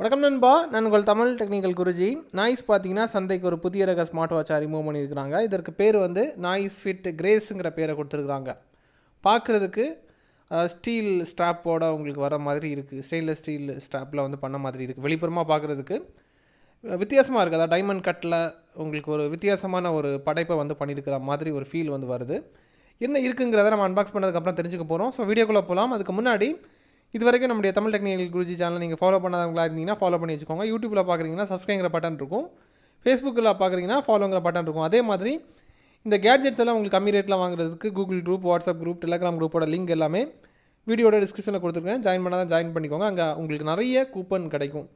வணக்கம் நண்பா. நான் உங்கள் தமிழ் டெக்னிக்கல் குருஜி. நாய்ஸ் பார்த்தீங்கன்னா சந்தைக்கு ஒரு புதிய ரக ஸ்மார்ட் வாட்ச் ரிமூவ் பண்ணியிருக்கிறாங்க. இதற்கு பேர் வந்து நாய்ஸ் ஃபிட் கிரேஸுங்கிற பேரை கொடுத்துருக்குறாங்க. பார்க்குறதுக்கு ஸ்டீல் ஸ்ட்ராப்போட உங்களுக்கு வர மாதிரி இருக்குது ஸ்டெயின்லெஸ் ஸ்டீல் ஸ்ட்ராப்பில் வந்து பண்ண மாதிரி இருக்குது வெளிப்புறமாக பார்க்குறதுக்கு வித்தியாசமாக இருக்குது அதாவது டைமண்ட் கட்டில் உங்களுக்கு ஒரு வித்தியாசமான ஒரு படைப்பை வந்து பண்ணியிருக்கிற மாதிரி ஒரு ஃபீல் வந்து வருது. என்ன இருக்குங்கிறத நம்ம அன்பாக்ஸ் பண்ணதுக்கப்புறம் தெரிஞ்சுக்க போகிறோம் ஸோ வீடியோக்குள்ளே போகலாம் அதுக்கு முன்னாடி இது வரைக்கும் நம்முடைய தமிழ் டெக்னிக்கல் குருஜி சேனல் நீங்கள் ஃபாலோ பண்ணாதவங்களா இருந்தீங்கன்னா ஃபாலோ பண்ணி வச்சுக்கோங்க. யூடியூப்பில் பார்க்குறீங்கன்னா சப்ஸ்கிரைங்கிற பட்டன் இருக்கும். ஃபேஸ்புக்கில் பார்க்குறீங்கன்னா ஃபாலோங்கிற பட்டன் இருக்கும். அதே மாதிரி இந்த கேட்ஜெட்ஸ் எல்லாம் உங்களுக்கு கம்மி ரேட்டில் வாங்குறதுக்கு Google group WhatsApp group Telegram குரூப்போட லிங்க் எல்லாமே வீடியோட டிஸ்கிரிப்ஷனில் கொடுத்துருக்கேன். ஜாயின் பண்ணால் ஜாயின் பண்ணிக்கோங்க. அங்கே உங்களுக்கு நிறைய கூப்பன் கிடைக்கும்.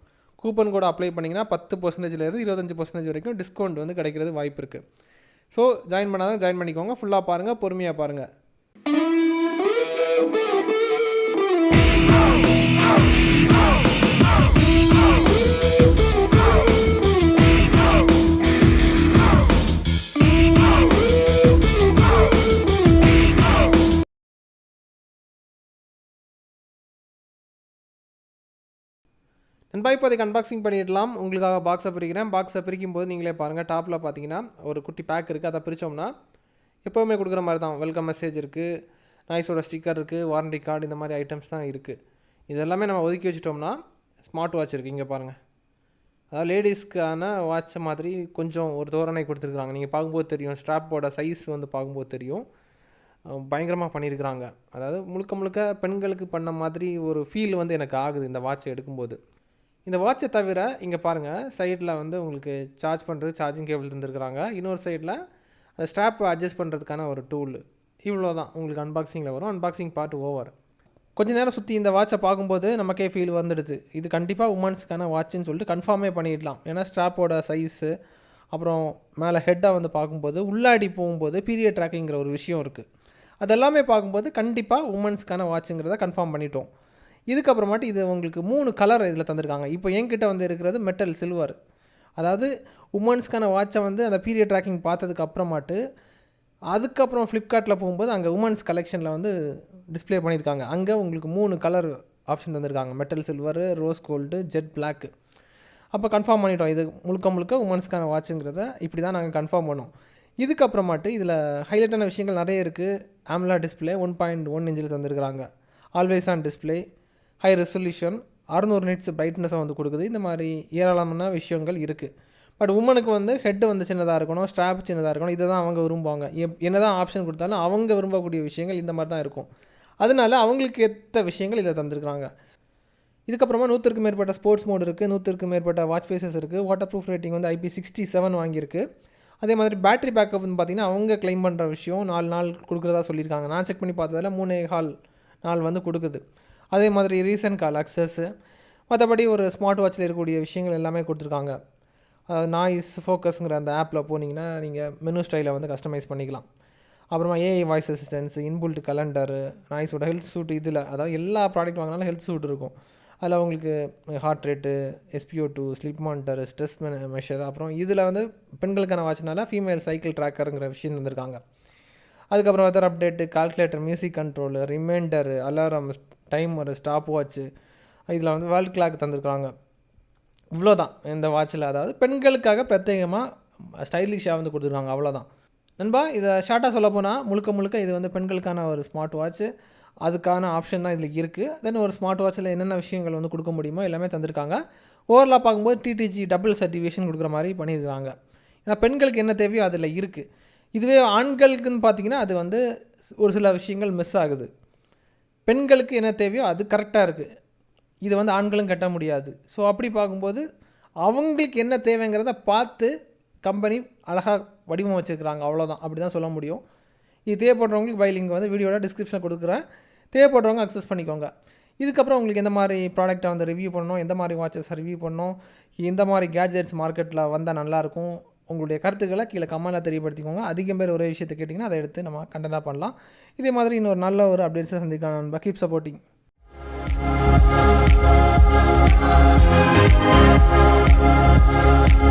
கூப்பன் கூட அப்ளை பண்ணிங்கன்னா பத்து பர்சன்டேஜ்லேருந்து இருபத்தஞ்சு பர்சன்டேஜ் வரைக்கும் டிஸ்கவுண்ட் வந்து கிடைக்கிறது வாய்ப்பு இருக்குது ஸோ ஜாயின் பண்ணாதான் ஜாயின் பண்ணிக்கோங்க. ஃபுல்லாக பாருங்கள் பொறுமையாக பாருங்கள் நண்பா இப்போதைக்கு அன்பாக்சிங் பண்ணிடலாம். உங்களுக்காக பாக்ஸை பிரிக்கிறேன். பாக்ஸை பிரிக்கும் போது நீங்களே பாருங்கள் டாப்பில் பார்த்தீங்கன்னா ஒரு குட்டி பேக் இருக்குது அதை பிரித்தோம்னா எப்போவுமே கொடுக்குற மாதிரி தான். வெல்கம் மெசேஜ் இருக்குது நாய்ஸோட ஸ்டிக்கர் இருக்குது வாரண்டி கார்டு இந்த மாதிரி ஐட்டம்ஸ் தான் இருக்குது இதெல்லாமே நம்ம ஒதுக்கி வச்சிட்டோம்னா ஸ்மார்ட் வாட்ச் இருக்குது இங்கே பாருங்கள் அதாவது லேடிஸ்க்கான வாட்ச் மாதிரி கொஞ்சம் ஒரு தோரணை கொடுத்துருக்குறாங்க. நீங்கள் பார்க்கும்போது தெரியும் ஸ்ட்ராப்போட சைஸ் வந்து பார்க்கும்போது தெரியும். பயங்கரமாக பண்ணியிருக்கிறாங்க அதாவது முழுக்க முழுக்க பெண்களுக்கு பண்ண மாதிரி ஒரு ஃபீல் வந்து எனக்கு ஆகுது இந்த வாட்சை எடுக்கும்போது. இந்த வாட்சை தவிர இங்கே பாருங்கள் சைடில் வந்து உங்களுக்கு சார்ஜ் பண்ணுறது சார்ஜிங் கேபிள் தந்துருக்குறாங்க இன்னொரு சைடில் அந்த ஸ்ட்ராப் அட்ஜஸ்ட் பண்ணுறதுக்கான ஒரு டூல் இவ்வளோ தான் உங்களுக்கு அன்பாக்சிங்கில் வரும். அன்பாக்சிங் பார்ட் ஓவர் கொஞ்ச நேரம் சுற்றி இந்த வாட்சை பார்க்கும்போது நமக்கே ஃபீல் வந்துடுது. இது கண்டிப்பாக உமன்ஸ்க்கான வாட்சுன்னு சொல்லிட்டு கன்ஃபார்மே பண்ணிடலாம். ஏன்னா ஸ்ட்ராப்போட சைஸு அப்புறம் மேலே ஹெட்டாக வந்து பார்க்கும்போது உள்ளாடி போகும்போது பீரியட் ட்ராக்கிங்கிற ஒரு விஷயம் இருக்குது அதெல்லாமே பார்க்கும்போது கண்டிப்பாக உமன்ஸ்க்கான வாட்சுங்கிறத கன்ஃபார்ம் பண்ணிட்டோம். இதுக்கப்புறமாட்டு இது உங்களுக்கு மூணு கலர் இதில் தந்திருக்காங்க. இப்போ என்கிட்ட வந்து இருக்கிறது மெட்டல் சில்வர் அதாவது உமன்ஸ்க்கான வாட்சை வந்து அந்த பீரியட் ட்ராக்கிங் பார்த்ததுக்கு அப்புறமாட்டு அதுக்கப்புறம் ஃப்ளிப்கார்ட்டில் போகும்போது அங்கே உமன்ஸ் கலெக்ஷனில் வந்து டிஸ்ப்ளே பண்ணியிருக்காங்க. அங்கே உங்களுக்கு மூணு கலர் ஆப்ஷன் தந்திருக்காங்க. Metal silver rose gold jet black அப்போ கன்ஃபார்ம் பண்ணிட்டோம். இது முழுக்க முழுக்க உமன்ஸ்க்கான வாட்சுங்கிறத இப்படி தான் நாங்கள் கன்ஃபார்ம் பண்ணோம். இதுக்கப்புறமாட்டு இதில் ஹைலைட்டான விஷயங்கள் நிறைய இருக்குது AMOLED display one point one இன்ச்சில் தந்திருக்கிறாங்க. Always on display high resolution அறுநூறு நிட்ஸ் பிரைட்னஸை வந்து கொடுக்குது. இந்த மாதிரி ஏராளமான விஷயங்கள் இருக்குது பட் உமனுக்கு வந்து ஹெட்டு வந்து சின்னதாக இருக்கணும் ஸ்ட்ராப் சின்னதாக இருக்கணும். இதை தான் அவங்க விரும்புவாங்க. எப் என்ன தான் ஆப்ஷன் கொடுத்தாலும் அவங்க விரும்பக்கூடிய விஷயங்கள் இந்த மாதிரி தான் இருக்கும். அதனால அவங்களுக்கு ஏற்ற விஷயங்கள் இதை தந்திருக்கிறாங்க. இதுக்கப்புறமா நூற்றுக்கு மேற்பட்ட ஸ்போர்ட்ஸ் மோட் இருக்குது நூற்றுக்கு மேற்பட்ட வாட்ச் ஃபேஸஸ் இருக்குது வாட்டர் ப்ரூஃப் ரேட்டிங் வந்து ஐபி சிக்ஸ்டி செவன் வாங்கியிருக்கு. அதே மாதிரி பேட்டரி பேக்கப்னு பார்த்தீங்கன்னா அவங்க க்ளைம் பண்ணுற விஷயம் நாலு நாள் கொடுக்குறதா சொல்லியிருக்காங்க. நான் செக் பண்ணி பார்த்ததில் மூணே ஹால் நாள் வந்து கொடுக்குது. அதே மாதிரி ரீசன்ட் கால் அக்சஸ்ஸு மற்றபடி ஒரு ஸ்மார்ட் வாட்சில் இருக்கக்கூடிய விஷயங்கள் எல்லாமே கொடுத்துருக்காங்க. நாய்ஸ் ஃபோக்கஸுங்கிற அந்த ஆப்பில் போனீங்கன்னா நீங்கள் மெனு ஸ்டைலை வந்து கஸ்டமைஸ் பண்ணிக்கலாம். அப்புறமா AI voice assistance inbuilt calendar நாய்ஸோட health suite இதில் அதாவது எல்லா ப்ராடக்ட் வாங்கினாலும் ஹெல்த் சூட் இருக்கும். அதில் உங்களுக்கு heart rate SpO two sleep monitor stress measure அப்புறம் இதில் வந்து பெண்களுக்கான வாட்ச்னால ஃபீமேல் சைக்கிள் ட்ராக்கருங்கிற விஷயம் தந்திருக்காங்க. அதுக்கப்புறம் weather update calculator music control reminder alarm timer stopwatch இதில் வந்து வேர்ல்ட் கிளாக் தந்திருக்காங்க. இவ்வளோ தான் இந்த வாட்சில். அதாவது பெண்களுக்காக பிரத்யேகமாக ஸ்டைலிஷாக வந்து கொடுத்துருக்காங்க அவ்வளோதான். நண்பா இதை ஷார்ட்டாக சொல்ல போனால் முழுக்க முழுக்க இது வந்து பெண்களுக்கான ஒரு ஸ்மார்ட் வாட்ச்சு அதுக்கான ஆப்ஷன் தான் இதில் இருக்குது தென் ஒரு ஸ்மார்ட் வாட்சில் என்னென்ன விஷயங்கள் வந்து கொடுக்க முடியுமோ எல்லாமே தந்திருக்காங்க. ஓவரலாக பார்க்கும்போது டிடிஜி டபுள் சர்டிஃபிகேஷன் கொடுக்குற மாதிரி பண்ணியிருக்காங்க ஏன்னா பெண்களுக்கு என்ன தேவையோ அதில் இருக்குது இதுவே ஆண்களுக்குன்னு பார்த்தீங்கன்னா அது வந்து ஒரு சில விஷயங்கள் மிஸ் ஆகுது. பெண்களுக்கு என்ன தேவையோ அது கரெக்டாக இருக்குது இது வந்து ஆண்களும் கட்ட முடியாது. ஸோ அப்படி பார்க்கும்போது அவங்களுக்கு என்ன தேவைங்கிறத பார்த்து கம்பெனி அழகாக வடிவம் வச்சுருக்கிறாங்க. அவ்வளோதான் அப்படி தான் சொல்ல முடியும். இது தேவைப்படுறவங்களுக்கு பைலிங் வந்து வீடியோட டிஸ்கிரிப்ஷனில் கொடுக்குறேன். தேவைப்படுறவங்க அக்சஸ் பண்ணிக்கோங்க. இதுக்கப்புறம் உங்களுக்கு எந்த மாதிரி ப்ராடக்ட்டை வந்து ரிவ்யூ பண்ணணும் எந்த மாதிரி வாட்சஸ் ரிவ்யூ பண்ணணும் எந்த மாதிரி கேட்ஜெட்ஸ் மார்க்கெட்டில் வந்தால் நல்லாயிருக்கும் உங்களுடைய கருத்துக்களை கீழே கமெண்டில் தெரியப்படுத்திக்கோங்க. அதிகம் பேர் ஒரே விஷயத்தை கேட்டிங்கன்னா அதை எடுத்து நம்ம கண்டென்ட்டாக பண்ணலாம். இதே மாதிரி இன்னொரு நல்ல ஒரு அப்டேட்ஸை சந்திக்கலாம் நண்பா. Keep supporting